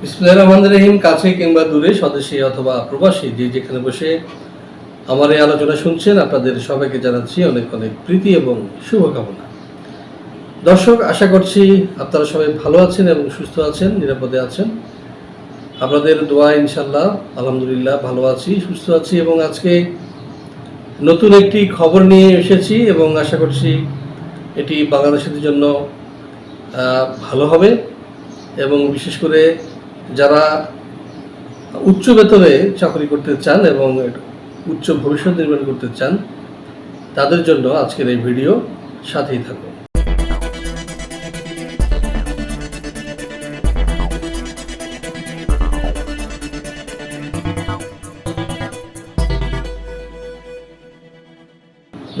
বিসমুল্লাহ রহমান রহিম, কাছে কিংবা দূরে, স্বদেশী অথবা প্রবাসী, যে যেখানে বসে আমার এই আলোচনা শুনছেন, আপনাদের সবাইকে জানাচ্ছি অনেক অনেক প্রীতি এবং শুভকামনা। দর্শক, আশা করছি আপনারা সবাই ভালো আছেন এবং সুস্থ আছেন, নিরাপদে আছেন। আপনাদের দোয়া ইনশাল্লাহ আলহামদুলিল্লাহ, ভালো আছি, সুস্থ আছি এবং আজকে নতুন একটি খবর নিয়ে এসেছি এবং আশা করছি এটি বাংলাদেশের জন্য ভালো হবে এবং বিশেষ করে যারা উচ্চ বেতনে চাকরি করতে চান এবং উচ্চ ভবিষ্যৎ নির্মাণ করতে চান, তাদের জন্য আজকের এই ভিডিও সাথেই থাকুন।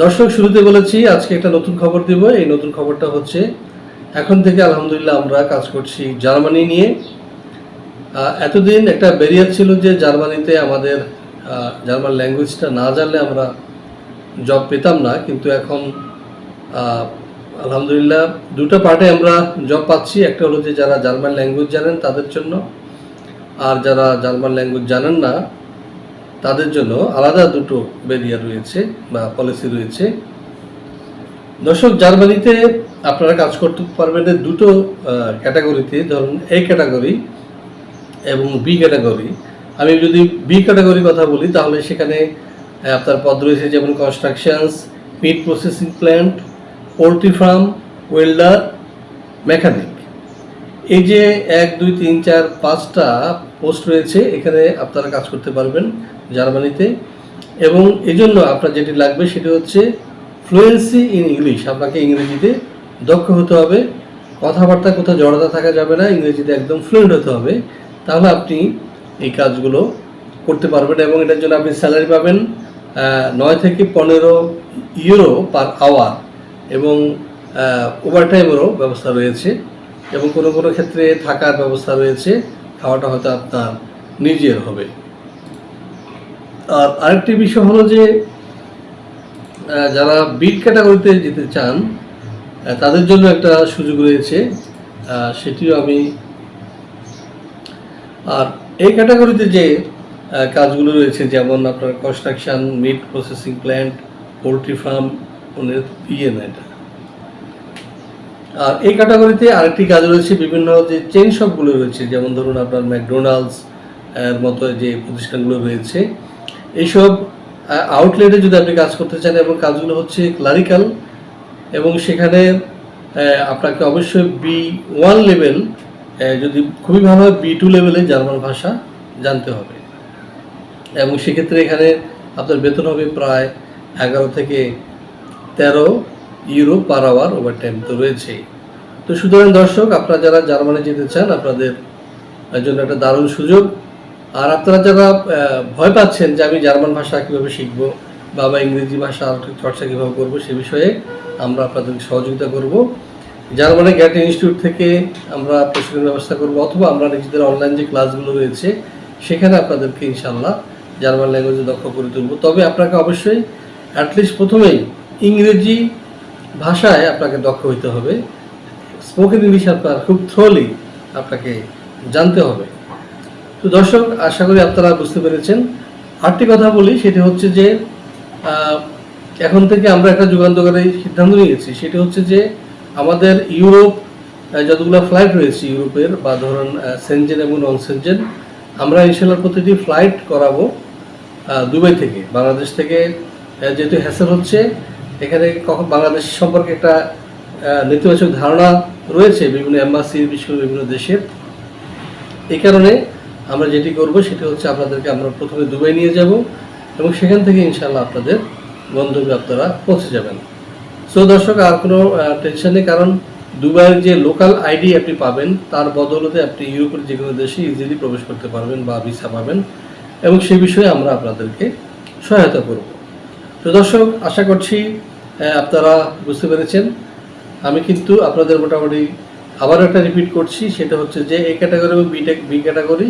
দর্শক, শুরুতে বলেছি, আজকে একটা নতুন খবর দিব। এই নতুন খবরটা হচ্ছে, এখন থেকে আলহামদুলিল্লাহ আমরা কাজ করছি জার্মানি নিয়ে। এতদিন একটা ব্যারিয়ার ছিল যে জার্মানিতে আমাদের জার্মান ল্যাঙ্গুয়েজটা না জানলে আমরা জব পেতাম না, কিন্তু এখন আলহামদুলিল্লাহ দুটো পার্টে আমরা জব পাচ্ছি। একটা হলো যে যারা জার্মান ল্যাঙ্গুয়েজ জানেন তাদের জন্য, আর যারা জার্মান ল্যাঙ্গুয়েজ জানেন না তাদের জন্য আলাদা দুটো ব্যারিয়ার রয়েছে বা পলিসি রয়েছে। দর্শক, জার্মানিতে আপনারা কাজ করতে পারবেন দুটো ক্যাটাগরিতে ধরুন এই ক্যাটাগরি এবং বি ক্যাটাগরি আমি যদি বি ক্যাটাগরি কথা বলি, তাহলে সেখানে আপনার পদ রয়েছে যেমন constructions meat processing plant poultry farm welder mechanic এই যে এক, দুই, তিন, চার, পাঁচটা পোস্ট রয়েছে, এখানে আপনারা কাজ করতে পারবেন জার্মানিতে। এবং এই জন্য আপনার যেটি লাগবে সেটি হচ্ছে ফ্লুয়েন্সি ইন ইংলিশ আপনাকে ইংরেজিতে দক্ষ হতে হবে। কথাবার্তা কোথাও জড়তা থাকা যাবে না, ইংরেজিতে একদম ফ্লুয়েন্ট হতে হবে। তাহলে আপনি এই কাজগুলো করতে পারবেন এবং এটার জন্য আপনি স্যালারি পাবেন নয় থেকে পনেরো ইউরো পার আওয়ার এবং ওভারটাইমেরও ব্যবস্থা রয়েছে এবং কোনো কোনো ক্ষেত্রে থাকার ব্যবস্থা রয়েছে, খাওয়াটা হয়তো আপনার নিজের হবে। আর আরেকটি বিষয় হলো যে যারা বিট ক্যাটাগরিতে যেতে চান তাদের জন্য একটা সুযোগ রয়েছে সেটিও আমি আর এই ক্যাটাগরিতে যে কাজগুলো রয়েছে, যেমন আপনার construction meat processing plant poultry farm না এটা। আর এই ক্যাটাগরিতে আরেকটি কাজ রয়েছে, বিভিন্ন যে চেইন শপগুলো রয়েছে, যেমন ধরুন আপনার ম্যাকডোনাল্ডস এর মতো যে প্রতিষ্ঠানগুলো রয়েছে, এইসব আউটলেটে যদি আপনি কাজ করতে চান, এবং কাজগুলো হচ্ছে ক্লারিক্যাল এবং সেখানে আপনাকে অবশ্যই বি ওয়ান লেভেল যদি খুবই ভালো হয় বি টু লেভেলে জার্মান ভাষা জানতে হবে। এবং সেক্ষেত্রে এখানে আপনার বেতন হবে প্রায় এগারো থেকে তেরো euro per hour overtime তো রয়েছেই তো সুতরাং দর্শক, আপনারা যারা জার্মানি যেতে চান, আপনাদের জন্য একটা দারুণ সুযোগ। আর আপনারা যারা ভয় পাচ্ছেন যে আমি জার্মান ভাষা কীভাবে শিখব বা ইংরেজি ভাষা চর্চা কীভাবে করব সে বিষয়ে আমরা আপনাদেরকে সহযোগিতা করব। জার্মানি গ্যাট ইনস্টিটিউট থেকে আমরা প্রশিক্ষণ ব্যবস্থা করব, অথবা আমরা নিজেদের অনলাইন যে ক্লাসগুলো রয়েছে, সেখানে আপনাদেরকে ইনশাল্লাহ জার্মান ল্যাঙ্গুয়েজে দক্ষ করে তুলব। তবে আপনাকে অবশ্যই অ্যাটলিস্ট প্রথমেই ইংরেজি ভাষায় আপনাকে দক্ষ হইতে হবে। স্পোকেন ইংলিশ আপনার খুব থ্রোলি আপনাকে জানতে হবে। তো দর্শক, আশা করি আপনারা বুঝতে পেরেছেন। আরেকটি কথা বলি, সেটি হচ্ছে যে এখন থেকে আমরা একটা যুগান্তকারী সিদ্ধান্ত নিয়েছি। সেটি হচ্ছে যে আমাদের ইউরোপ যতগুলো ফ্লাইট রয়েছে ইউরোপের, বা ধরুন সেনজেন এবং নন সেনজেন আমরা ইনশাল্লাহ প্রতিটি ফ্লাইট করাবো দুবাই থেকে। বাংলাদেশ থেকে যেহেতু হ্যাসেল হচ্ছে, এখানে কখন বাংলাদেশ সম্পর্কে একটা নেতিবাচক ধারণা রয়েছে বিভিন্ন এম্বাসি করে বিভিন্ন দেশের। এই কারণে আমরা যেটি করব, সেটি হচ্ছে আপনাদেরকে আমরা প্রথমে দুবাই নিয়ে যাব, এবং সেখান থেকে ইনশাল্লাহ আপনাদের গন্তব্যে আপনারা পৌঁছে যাবেন। সো দর্শক, আর কোনো টেনশন নেই, কারণ দুবাইয়ের যে লোকাল আইডি আপনি পাবেন, তার বদলতে আপনি ইউরোপের যে কোনো দেশে ইজিলি প্রবেশ করতে পারবেন বা ভিসা পাবেন। এবং সেই বিষয়ে আমরা আপনাদেরকে সহায়তা করব। তো, দর্শক, আশা করছি আপনারা বুঝতে পেরেছেন। আমি কিন্তু আপনাদের মোটামুটি আবার একটা রিপিট করছি, সেটা হচ্ছে যে এই ক্যাটাগরি এবং বি বি ক্যাটাগরি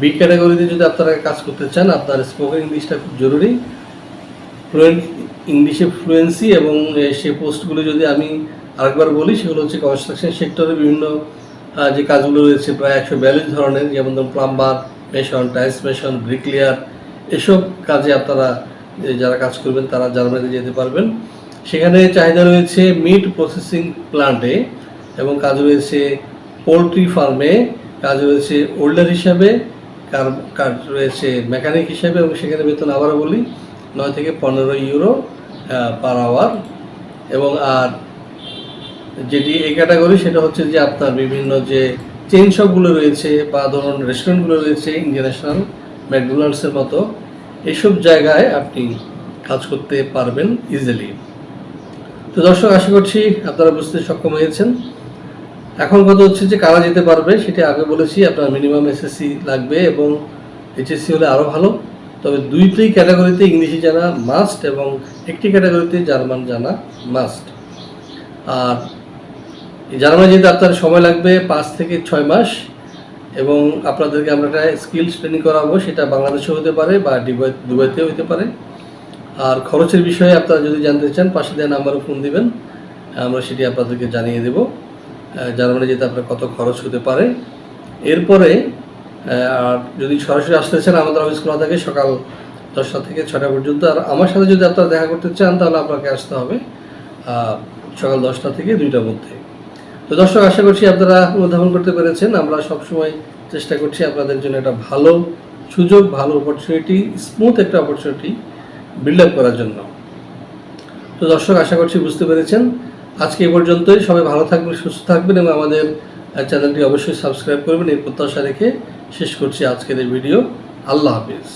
বি ক্যাটাগরিতে যদি আপনারা কাজ করতে চান, আপনার স্পোকেন ইংলিশটা খুব জরুরি। ফ্লুয়েন্ট ইংলিশে ফ্লুয়েন্সি এবং সে পোস্টগুলো যদি আমি আরেকবার বলি, সেগুলো হচ্ছে কনস্ট্রাকশন সেক্টরে বিভিন্ন যে কাজগুলো রয়েছে, প্রায় একশো বিয়াল্লিশ ধরনের, যেমন ধরুন plumber mason tiles mason bricklayer এসব কাজে আপনারা যারা কাজ করবেন, তারা জার্মানিতে যেতে পারবেন। সেখানে চাহিদা রয়েছে মিট প্রসেসিং প্লান্টে এবং কাজ রয়েছে পোলট্রি ফার্মে কাজ রয়েছে ওল্ডার হিসাবে কাজ রয়েছে মেকানিক হিসাবে এবং সেখানে বেতন আবারও বলি নয় থেকে পনেরো ইউরো পার আওয়ার এবং আর যেটি এই ক্যাটাগরি সেটা হচ্ছে যে আপনার বিভিন্ন যে চেন শপগুলো রয়েছে বা ধরুন রেস্টুরেন্টগুলো রয়েছে ইন্টারন্যাশনাল ম্যাকডোনাল্ডসের মতো এইসব জায়গায় আপনি কাজ করতে পারবেন ইজিলি তো দর্শক, আশা করছি আপনারা বুঝতে সক্ষম হয়েছেন। এখন কথা হচ্ছে যে কারা যেতে পারবে, সেটা আগে বলেছি, আপনার মিনিমাম এসএসসি লাগবে এবং এইচএসসি হলে আরও ভালো। তবে দুইটি ক্যাটাগরিতে ইংলিশে জানা মাস্ট এবং একটি ক্যাটাগরিতে জার্মান জানা মাস্ট আর জার্মানি যেতে আপনার সময় লাগবে পাঁচ থেকে ছয় মাস, এবং আপনাদেরকে আমরা একটা স্কিলস ট্রেনিং করাবো, সেটা বাংলাদেশেও হতে পারে বা দুবাই দুবাইতেও হতে পারে। আর খরচের বিষয়ে আপনারা যদি জানতে চান, পাশে দেওয়া নাম্বারে ফোন দিবেন, আমরা সেটি আপনাদেরকে জানিয়ে দেব। জার্মানি যেতে আপনার কত খরচ হতে পারে। এরপরে আর যদি সরাসরি আসতে চান, আমাদের অফিস খোলা থাকে সকাল দশটা থেকে ছটা পর্যন্ত। আর আমার সাথে যদি আপনারা দেখা করতে চান, তাহলে আপনাকে আসতে হবে সকাল দশটা থেকে দুইটার মধ্যে। তো দর্শক, আশা করছি আপনারা অনুধাবন করতে পেরেছেন। আমরা সবসময় চেষ্টা করছি আপনাদের জন্য একটা ভালো সুযোগ, ভালো অপরচুনিটি স্মুথ একটা অপরচুনিটি বিল্ড আপ করার জন্য। তো দর্শক, আশা করছি বুঝতে পেরেছেন। আজকে এ পর্যন্তই। সবাই ভালো থাকবেন, সুস্থ থাকবেন এবং আমাদের চ্যানেলটি অবশ্যই সাবস্ক্রাইব করবেন। এই প্রত্যাশা রেখে শেষ করছি আজকের এই ভিডিও। আল্লাহ হাফিজ।